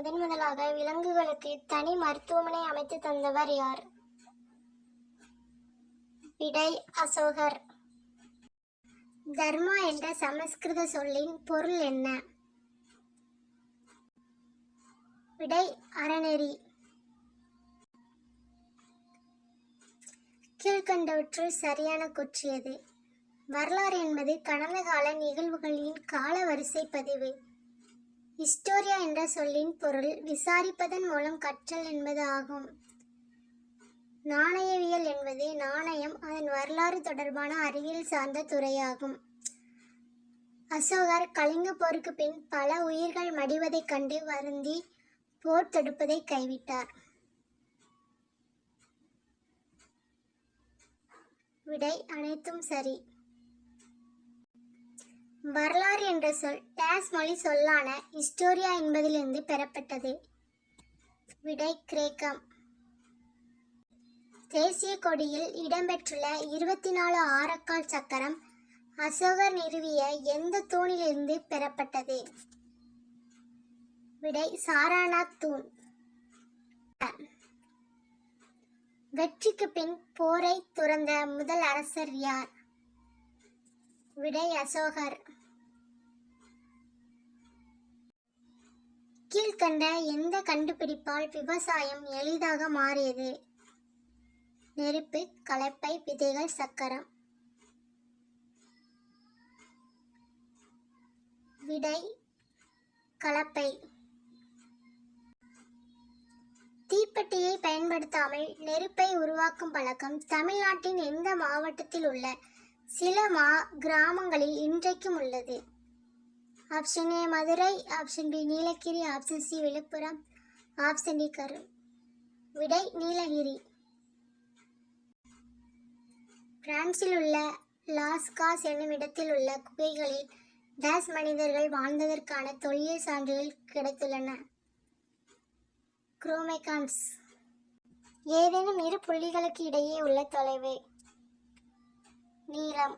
முதன் முதலாக விலங்குகளுக்கு தனி மருத்துவமனை அமைத்து தந்தவர் யார்? விடை அசோகர். தர்மா என்ற சமஸ்கிருத சொல்லின் பொருள் என்ன? விடை அறநெறி. கீழ்கண்டவற்றுள் சரியான குற்றியது. வரலாறு என்பது கடந்த கால நிகழ்வுகளின் கால வரிசை பதிவு. ஹிஸ்டோரியா என்ற சொல்லின் பொருள் விசாரிப்பதன் மூலம் கற்றல் என்பது ஆகும். நாணயவியல் என்பது நாணயம் அதன் வரலாறு தொடர்பான அறிவியல் சார்ந்த துறையாகும். அசோகர் கலிங்க போருக்கு பின் பல உயிர்கள் மடிவதைக் கண்டு வருந்தி போர் தொடுப்பதை கைவிட்டார். விடை அனைத்தும் சரி. வரலாறு என்ற சொல் டேஸ் மொழி சொல்லான ஹிஸ்டோரியா என்பதிலிருந்து பெறப்பட்டது. விடை கிரேக்கம். தேசிய கொடியில் இடம்பெற்றுள்ள இருபத்தி நாலு ஆரக்கால் சக்கரம் அசோகர் நிறுவிய எந்த தூணிலிருந்து பெறப்பட்டது? விடை சாராநாத் தூண். வெற்றிக்கு பின் போரை துறந்த முதல் அரசர் யார்? விடை அசோகர். கீழ்கண்ட எந்த கண்டுபிடிப்பால் விவசாயம் எளிதாக மாறியது? நெருப்பு கலப்பை விதைகள் சக்கரம். விடை கலப்பை. தீப்பெட்டியை பயன்படுத்தாமல் நெருப்பை உருவாக்கும் பழக்கம் தமிழ்நாட்டின் எந்த மாவட்டத்தில் உள்ள சில மா கிராமங்களில் இன்றைக்கும் உள்ளது. Option A Madurai. Option B Nilgiri. Option C Villupuram. Option D Karur விடை நீலகிரி. பிரான்சில் உள்ள லாஸ்காஸ் என்னும் இடத்தில் உள்ள குகைகளில் டேஸ் மனிதர்கள் வாழ்ந்ததற்கான தொல்லியல் சான்றுகள் கிடைத்துள்ளன. குரோமைகான்ஸ். ஏதேனும் இரு புள்ளிகளுக்கு இடையே உள்ள தொலைவு. நீளம்